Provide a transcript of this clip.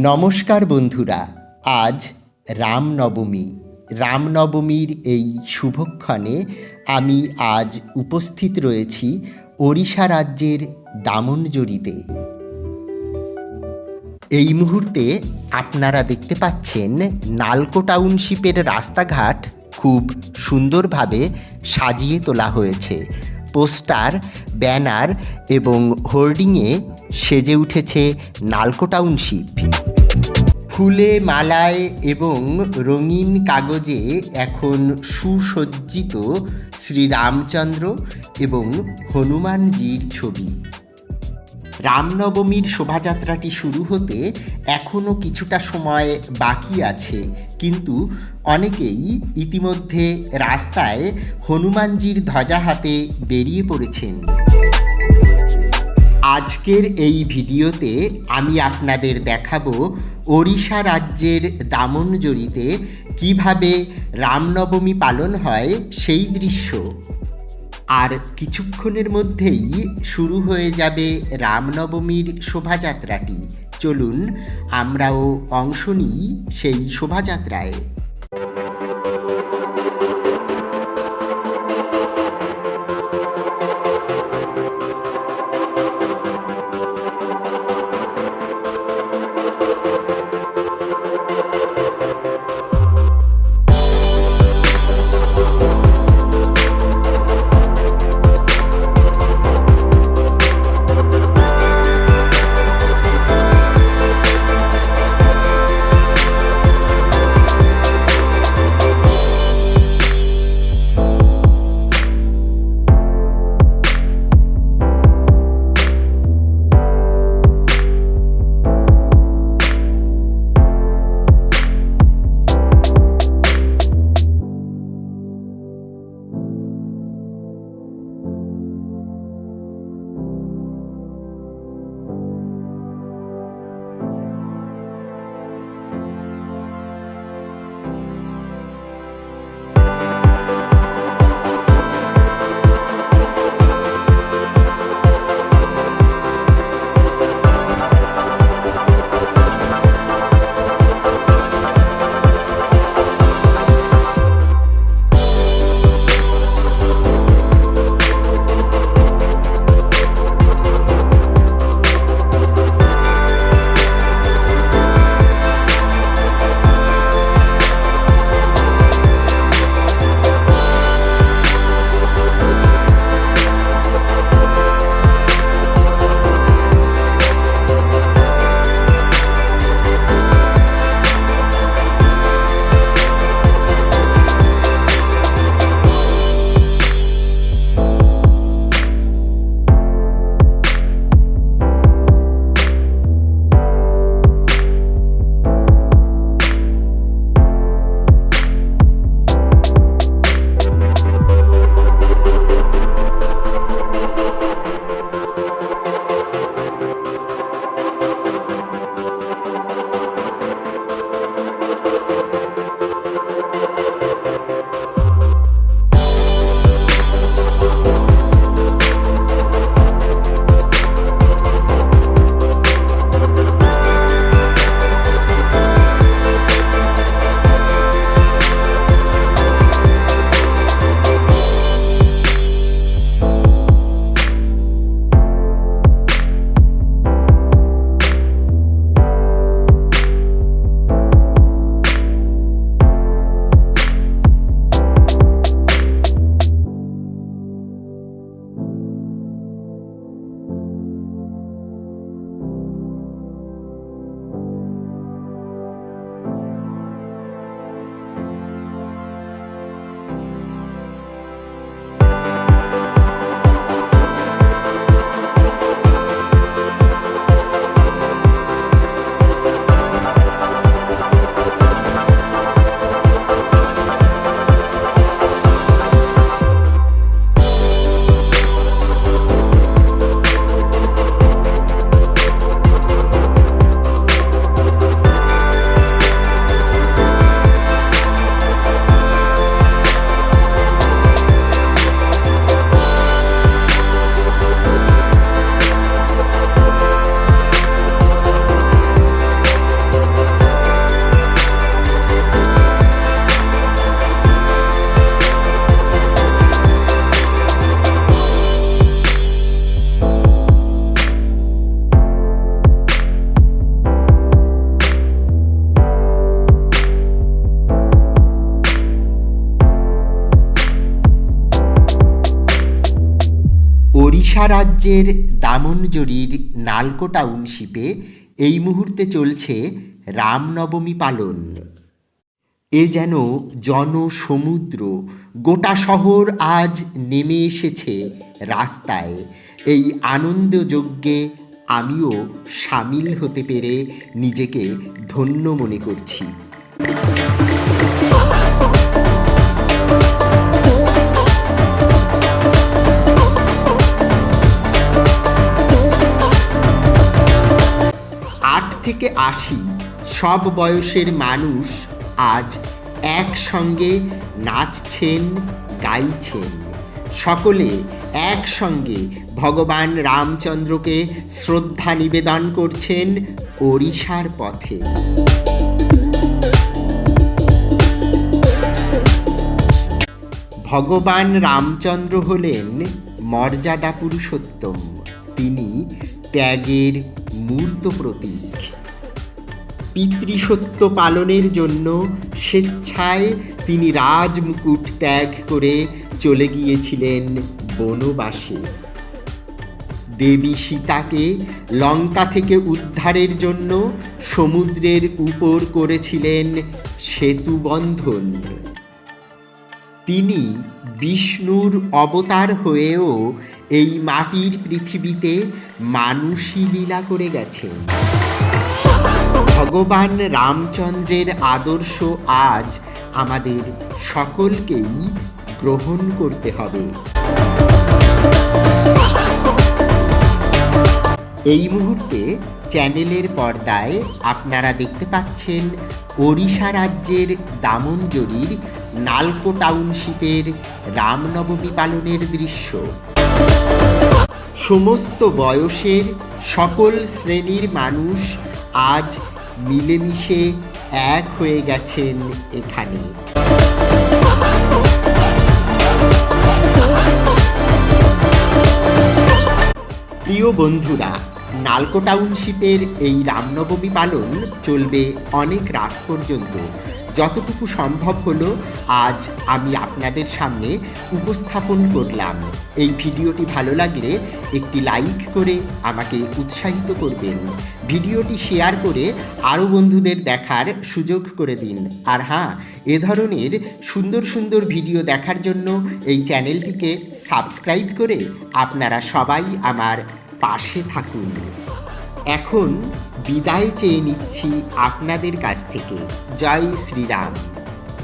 নমস্কার বন্ধুরা, আজ রামনবমী। রামনবমীর এই শুভক্ষণে আমি আজ উপস্থিত রয়েছি ওড়িশা রাজ্যের দামনজরিতে এই মুহূর্তে আপনারা দেখতে পাচ্ছেন নালকো টাউনশিপের রাস্তাঘাট খুব সুন্দরভাবে সাজিয়ে তোলা হয়েছে। পোস্টার, ব্যানার এবং হোর্ডিংয়ে সেজে উঠেছে নালকো টাউনশিপ। ফুলে মালায় এবং রঙিন কাগজে এখন সুসজ্জিত শ্রীরামচন্দ্র এবং হনুমানজির ছবি। রামনবমীর শোভাযাত্রাটি শুরু হতে এখনও কিছুটা সময় বাকি আছে, কিন্তু অনেকেই ইতিমধ্যে রাস্তায় হনুমানজির ধ্বজা হাতে বেরিয়ে পড়েছেন। আজকের এই ভিডিওতে আমি আপনাদের দেখাবো ওড়িশা রাজ্যের দামনজরিতে কীভাবে রামনবমী পালন হয় সেই দৃশ্য। আর কিছুক্ষণের মধ্যেই শুরু হয়ে যাবে রামনবমীর শোভাযাত্রাটি। চলুন আমরাও অংশ নিই সেই শোভাযাত্রায়। ওড়িশা রাজ্যের দামনজরির নালকো টাউনশিপে এই মুহূর্তে চলছে রামনবমী পালন। এ যেন জনসমুদ্র, গোটা শহর আজ নেমে এসেছে রাস্তায়। এই আনন্দযজ্ঞে আমিও সামিল হতে পেরে নিজেকে ধন্য মনে করছি। থেকে আশি, সব বয়সের মানুষ আজ একসঙ্গে নাচছেন, গাইছেন। সকলে একসঙ্গে ভগবান রামচন্দ্রকে শ্রদ্ধা নিবেদন করছেন ওড়িশার পথে। ভগবান রামচন্দ্র হলেন মর্যাদা পুরুষোত্তম তিনি ত্যাগের মূর্ত প্রতীক। পিতৃসত্য পালনের জন্য স্বেচ্ছায় তিনি রাজমুকুট ত্যাগ করে চলে গিয়েছিলেন বনবাসে। দেবী সীতাকে লঙ্কা থেকে উদ্ধারের জন্য সমুদ্রের উপর করেছিলেন সেতু বন্ধন। তিনি বিষ্ণুর অবতার হয়েও এই মাটির পৃথিবীতে মানুষই লীলা করে গেছেন। ভগবান রামচন্দ্রের আদর্শ আজ আমাদের সকলকেই গ্রহণ করতে হবে। এই মুহূর্তে চ্যানেলের পর্দায় আপনারা দেখতে পাচ্ছেন ওড়িশা রাজ্যের দামনজরির নালকো টাউনশিপের রামনবমী পালনের দৃশ্য। সমস্ত বয়সের সকল শ্রেণির মানুষ আজ মিলেমিশে এক হয়ে গেছেন এখানে। প্রিয় বন্ধুরা নালকো টাউনশিপের এই রামনবমী পালন চলবে অনেক রাত পর্যন্ত। যতটুকু সম্ভব হলো, আজ আমি আপনাদের সামনে উপস্থাপন করলাম। এই ভিডিওটি ভালো লাগলে একটি লাইক করে আমাকে উৎসাহিত করবেন। ভিডিওটি শেয়ার করে আরও বন্ধুদের দেখার সুযোগ করে দিন। আর হ্যাঁ এ ধরনের সুন্দর সুন্দর ভিডিও দেখার জন্য এই চ্যানেলটিকে সাবস্ক্রাইব করে আপনারা সবাই আমার পাশে থাকুন। এখন বিদায় চেয়ে নিচ্ছি আপনাদের কাছ থেকে। জয় শ্রীরাম।